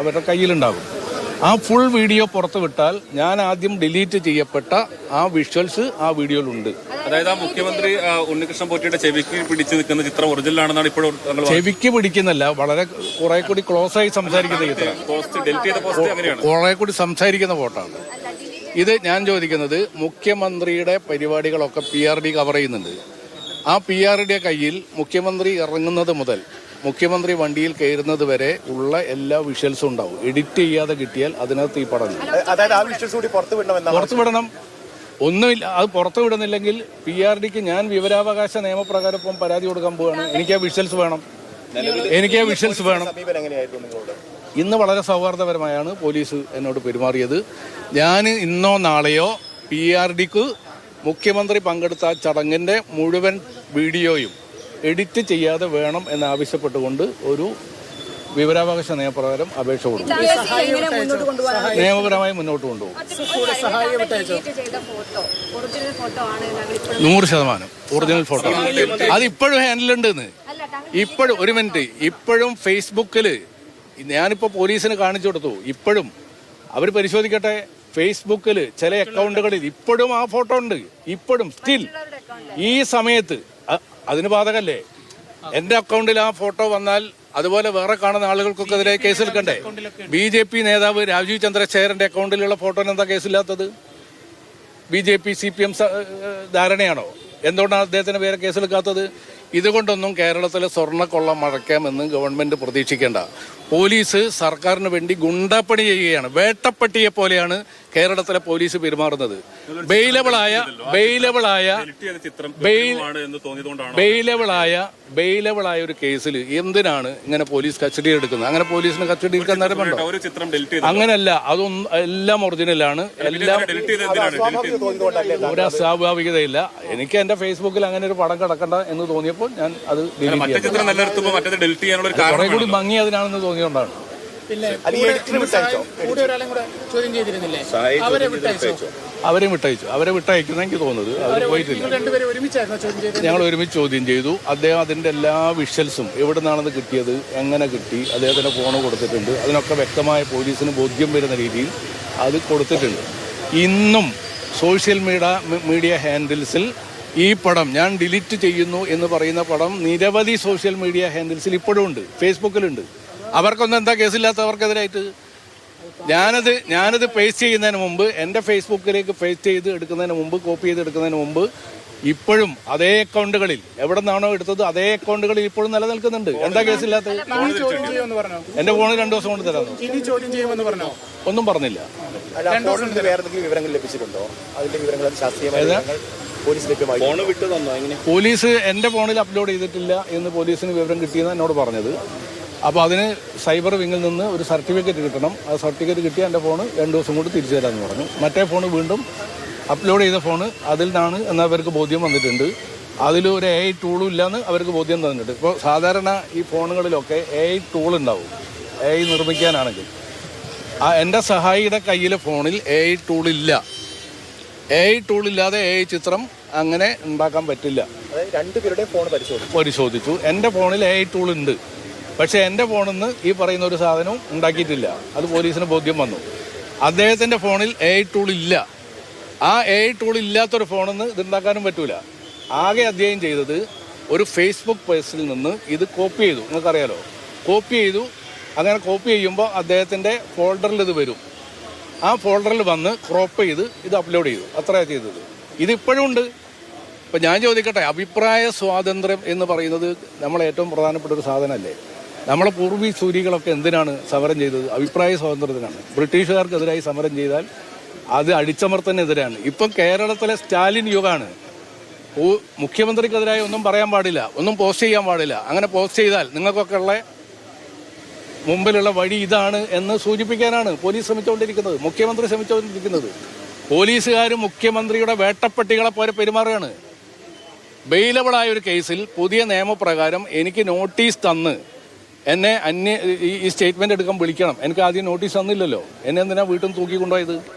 അവരുടെ കയ്യിലുണ്ടാകും. ആ full video പുറത്തു വിട്ടാൽ ഞാൻ ആദ്യം ഡിലീറ്റ് ചെയ്യപ്പെട്ട ആ വിഷ്വൽസ് ആ വീഡിയോയിലുണ്ട് അതായത് ആ മുഖ്യമന്ത്രി ഉണ്ണികൃഷ്ണൻ പോറ്റിയുടെ ചെവിക്ക് പിടിച്ചു നിൽക്കുന്ന ചിത്രം ഒറിജിനലാണെന്നാണ് ഇപ്പോൾ താങ്കൾ ചെവിക്ക് പിടിക്കുന്നല്ല വളരെ കുറെ കൂടി ക്ലോസ് ആയി സംസാരിക്കുന്ന ചിത്രം. കുറെ കൂടി സംസാരിക്കുന്ന ഫോട്ടാണ് ഇത് ഞാൻ ചോദിക്കുന്നത് മുഖ്യമന്ത്രിയുടെ പരിപാടികളൊക്കെ പി ആർ ഡി കവർ ചെയ്യുന്നുണ്ട്. ആ പി ആർ ഡിയുടെ കയ്യിൽ മുഖ്യമന്ത്രി ഇറങ്ങുന്നത് മുതൽ മുഖ്യമന്ത്രി വണ്ടിയിൽ കയറുന്നത് വരെ ഉള്ള എല്ലാ വിഷ്വൽസും ഉണ്ടാവും. എഡിറ്റ് ചെയ്യാതെ കിട്ടിയാൽ അതിനകത്ത് ഈ പടം. അതായത് ആ വിഷ്വൽസ് കൂടി പുറത്തു വിടണമെന്നാണ് പുറത്തു വിടണം. ഒന്നുമില്ല. അത് പുറത്തു വിടുന്നില്ലെങ്കിൽ പി ആർ ഡിക്ക് ഞാൻ വിവരാവകാശ നിയമപ്രകാരം ഇപ്പം പരാതി കൊടുക്കാൻ പോവാണ്. എനിക്ക് ആ വിഷ്വൽസ് വേണം എനിക്ക് ആ വിഷ്വൽസ് വേണം. ഇന്ന് വളരെ സൗഹാർദ്ദപരമായാണ് പോലീസ് എന്നോട് പെരുമാറിയത്. ഞാൻ ഇന്നോ നാളെയോ പി ആർ ഡിക്ക് മുഖ്യമന്ത്രി പങ്കെടുത്ത ചടങ്ങിന്റെ മുഴുവൻ വീഡിയോയും എഡിറ്റ് ചെയ്യാതെ വേണം എന്നാവശ്യപ്പെട്ടുകൊണ്ട് ഒരു വിവരാവകാശ നിയമപ്രകാരം അപേക്ഷ കൊടുക്കും നിയമപരമായി മുന്നോട്ട് കൊണ്ടുപോകും. ചെയ്ത ഫോട്ടോ. ഒറിജിനൽ ഫോട്ടോ ആണ് ഞങ്ങൾ ഇപ്പോൾ നൂറ് ശതമാനം. ഒറിജിനൽ ഫോട്ടോ അത് ഇപ്പോഴും ഹാൻഡിലുണ്ട് എന്ന് അല്ല താങ്കൾ ഇപ്പോഴും ഒരു മിനിറ്റ് ഇപ്പോഴും ഫേസ്ബുക്കിൽ ഞാനിപ്പോൾ പോലീസിന് കാണിച്ചു കൊടുത്തു. ഇപ്പോഴും. അവർ പരിശോധിക്കട്ടെ. ഫേസ്ബുക്കിൽ ചില അക്കൗണ്ടുകളിൽ ഇപ്പോഴും ആ ഫോട്ടോ ഉണ്ട്. ഇപ്പോഴും. സ്റ്റിൽ ഈ സമയത്ത് അതിന് ബാധകല്ലേ? എന്റെ അക്കൗണ്ടിൽ ആ ഫോട്ടോ വന്നാൽ അതുപോലെ വേറെ കാണുന്ന ആളുകൾക്കൊക്കെ എതിരെ കേസെടുക്കണ്ടേ ബി ജെ പി നേതാവ് രാജീവ് ചന്ദ്രശേഖരന്റെ അക്കൗണ്ടിലുള്ള ഫോട്ടോന് എന്താ കേസില്ലാത്തത്? B J P C P M ധാരണയാണോ? എന്തുകൊണ്ടാണ് അദ്ദേഹത്തിന് പേരെ കേസെടുക്കാത്തത് ഇതുകൊണ്ടൊന്നും കേരളത്തിലെ സ്വർണക്കൊള്ള മഴയ്ക്കാമെന്ന് ഗവൺമെന്റ് പ്രതീക്ഷിക്കേണ്ട. പോലീസ് സർക്കാരിന് വേണ്ടി ഗുണ്ടപ്പണി ചെയ്യുകയാണ്. വേട്ടപ്പട്ടിയെ പോലെയാണ് കേരളത്തിലെ പോലീസ് പെരുമാറുന്നത്. ബെയിലബിളായ ബെയിലബിളായ ഡെലിറ്റ് ചിത്രം ബെയിൽ എന്ന് തോന്നിയതുകൊണ്ടാണ്? ബെയിലബിളായ ബെയിലബിളായ ഒരു കേസിൽ എന്തിനാണ് ഇങ്ങനെ പോലീസ് കസ്റ്റഡി എടുക്കുന്നത്? അങ്ങനെ പോലീസിന് കസ്റ്റഡി എടുക്കാൻ നേരമുണ്ടോ? ഒരു ചിത്രം ഡെലിറ്റ് ചെയ്ത് അങ്ങനല്ല അതൊന്നും എല്ലാം ഒറിജിനലാണ്. എല്ലാം ഒരു അസ്വാഭാവികതയില്ല. എനിക്ക് എന്റെ ഫേസ്ബുക്കിൽ അങ്ങനെ ഒരു പടം കിടക്കണ്ട എന്ന് തോന്നിയപ്പോൾ ഞാൻ അത് ഡിലീറ്റ് മറ്റേ ചെയ്തു ചിത്രം നിലനിർത്തുമ്പോൾ മറ്റേത് ഡെലിറ്റ് ചെയ്യാനുള്ള ഒരു കാരണം കൂടി ഭംഗി അതിനാണെന്ന് തോന്നിയോണ്ടാണ് അവരെ വിട്ടയച്ചോ? അവരെ വിട്ടയക്കുന്ന എനിക്ക് തോന്നുന്നത്. അവർ പോയിട്ടില്ല. ഞങ്ങൾ ഒരുമിച്ച് ചോദ്യം ചെയ്തു. അദ്ദേഹം അതിന്റെ എല്ലാ വിഷ്വൽസും എവിടെ നിന്നാണെന്ന് കിട്ടിയത് എങ്ങനെ കിട്ടി അദ്ദേഹത്തിന്റെ ഫോൺ കൊടുത്തിട്ടുണ്ട്. അതിനൊക്കെ വ്യക്തമായ പോലീസിന് ബോധ്യം വരുന്ന രീതിയിൽ അത് കൊടുത്തിട്ടുണ്ട്. ഇന്നും സോഷ്യൽ മീഡിയ മീഡിയ ഹാൻഡിൽസിൽ ഈ പടം ഞാൻ ഡിലീറ്റ് ചെയ്യുന്നു എന്ന് പറയുന്ന പടം നിരവധി സോഷ്യൽ മീഡിയ ഹാൻഡിൽസിൽ ഇപ്പോഴും ഉണ്ട് ഫേസ്ബുക്കിലുണ്ട്. അവർക്കൊന്നും എന്താ കേസില്ലാത്തവർക്കെതിരായിട്ട് ഞാനത് ഞാനത് പേസ്റ്റ് ചെയ്യുന്നതിന് മുമ്പ് എന്റെ ഫേസ്ബുക്കിലേക്ക് പേസ്റ്റ് ചെയ്ത് എടുക്കുന്നതിന് മുമ്പ് കോപ്പി ചെയ്ത് എടുക്കുന്നതിന് മുമ്പ് ഇപ്പോഴും അതേ അക്കൗണ്ടുകളിൽ എവിടെ നിന്നാണോ എടുത്തത് അതേ അക്കൗണ്ടുകളിൽ ഇപ്പോഴും നിലനിൽക്കുന്നുണ്ട്. എന്താ കേസില്ലാത്ത എന്റെ ഫോണിൽ രണ്ടു ദിവസം കൊണ്ട് തരാം. ഒന്നും പറഞ്ഞില്ല. വിവരങ്ങൾ ലഭിച്ചിട്ടുണ്ടോ? അതിന്റെ വിവരങ്ങൾ അത് ശാസ്ത്രീയമായ വിവരങ്ങൾ പോലീസ് ലഭ്യമായി പോലീസ് എന്റെ ഫോണിൽ അപ്ലോഡ് ചെയ്തിട്ടില്ല എന്ന് പോലീസിന് വിവരം കിട്ടിയെന്ന് എന്നോട് പറഞ്ഞത്. അപ്പോൾ അതിന് സൈബർ വിങ്ങിൽ നിന്ന് ഒരു സർട്ടിഫിക്കറ്റ് കിട്ടണം. ആ സർട്ടിഫിക്കറ്റ് കിട്ടിയ എന്റെ ഫോണ് രണ്ട് ദിവസം കൊണ്ട് തിരിച്ചു തരാമെന്ന് പറഞ്ഞു. മറ്റേ ഫോൺ വീണ്ടും അപ്ലോഡ് ചെയ്ത ഫോണ് അതിൽ നിന്നാണ് എന്നവർക്ക് ബോധ്യം വന്നിട്ടുണ്ട്. അതിൽ ഒരു എ ഐ ടൂളും ഇല്ലയെന്ന് അവർക്ക് ബോധ്യം തന്നിട്ടുണ്ട്. ഇപ്പോൾ സാധാരണ ഈ ഫോണുകളിലൊക്കെ എ ഐ ടൂൾ ഉണ്ടാവും. എ ഐ നിർമ്മിക്കാനാണെങ്കിൽ. ആ എന്റെ സഹായിയുടെ കയ്യിലെ ഫോണിൽ എ ഐ ടൂൾ ഇല്ല. എ ഐ ടൂൾ ഇല്ലാതെ എ ഐ ചിത്രം അങ്ങനെ ഉണ്ടാക്കാൻ പറ്റില്ല. രണ്ടുപേരുടെയും ഫോൺ പരിശോധിച്ചു. പരിശോധിച്ചു. എന്റെ ഫോണിൽ എ ഐ ടൂൾ ഉണ്ട്. പക്ഷേ എന്റെ ഫോണിൽ നിന്ന് ഈ പറയുന്ന ഒരു സാധനവും ഉണ്ടാക്കിയിട്ടില്ല. അത് പോലീസിന് ബോധ്യം വന്നു. അദ്ദേഹത്തിന്റെ ഫോണിൽ എ ഐ ടൂൾ ഇല്ല. ആ എ ഐ ടൂൾ ഇല്ലാത്തൊരു ഫോണിൽ നിന്ന് ഇത് ഉണ്ടാക്കാനും പറ്റൂല. ആകെ അദ്ദേഹം ചെയ്തത് ഒരു ഫേസ്ബുക്ക് പേജിൽ നിന്ന് ഇത് കോപ്പി ചെയ്തു. നിങ്ങൾക്കറിയാലോ? കോപ്പി ചെയ്തു. അങ്ങനെ കോപ്പി ചെയ്യുമ്പോൾ അദ്ദേഹത്തിന്റെ ഫോൾഡറിൽ ഇത് വരും. ആ ഫോൾഡറിൽ വന്ന് ക്രോപ്പ് ചെയ്ത് ഇത് അപ്ലോഡ് ചെയ്തു. അത്രയാണ് ചെയ്തത്. ഇതിപ്പോഴും ഉണ്ട്. ഇപ്പം ഞാൻ ചോദിക്കട്ടെ അഭിപ്രായ സ്വാതന്ത്ര്യം എന്ന് പറയുന്നത് നമ്മൾ ഏറ്റവും പ്രധാനപ്പെട്ട ഒരു സാധനമല്ലേ? നമ്മളെ പൂർവീ സൂര്യകളൊക്കെ എന്തിനാണ് സമരം ചെയ്തത്? അഭിപ്രായ സ്വാതന്ത്ര്യത്തിനാണ്. ബ്രിട്ടീഷുകാർക്കെതിരായി സമരം ചെയ്താൽ അത് അടിച്ചമർത്തനെതിരാണ് ഇപ്പം കേരളത്തിലെ സ്റ്റാലിൻ യുഗമാണ് മുഖ്യമന്ത്രിക്കെതിരായി ഒന്നും പറയാൻ പാടില്ല. ഒന്നും പോസ്റ്റ് ചെയ്യാൻ പാടില്ല. അങ്ങനെ പോസ്റ്റ് ചെയ്താൽ നിങ്ങൾക്കൊക്കെ ഉള്ള മുമ്പിലുള്ള വഴി ഇതാണ് എന്ന് സൂചിപ്പിക്കാനാണ് പോലീസ് ശ്രമിച്ചുകൊണ്ടിരിക്കുന്നത് മുഖ്യമന്ത്രി ശ്രമിച്ചുകൊണ്ടിരിക്കുന്നത്. പോലീസുകാർ മുഖ്യമന്ത്രിയുടെ വേട്ടപ്പട്ടികളെ പോലെ പെരുമാറുകയാണ്. ബെയിലബിളായ ഒരു കേസിൽ പുതിയ നിയമപ്രകാരം എനിക്ക് നോട്ടീസ് തന്ന് എന്നെ അന്യ ഈ- സ്റ്റേറ്റ്മെന്റ് എടുക്കാൻ വിളിക്കണം. എനിക്ക് ആദ്യം നോട്ടീസ് തന്നില്ലല്ലോ. എന്നെ എന്തിനാ വീട്ടിൽ നിന്ന് തൂക്കി കൊണ്ടുപോയത്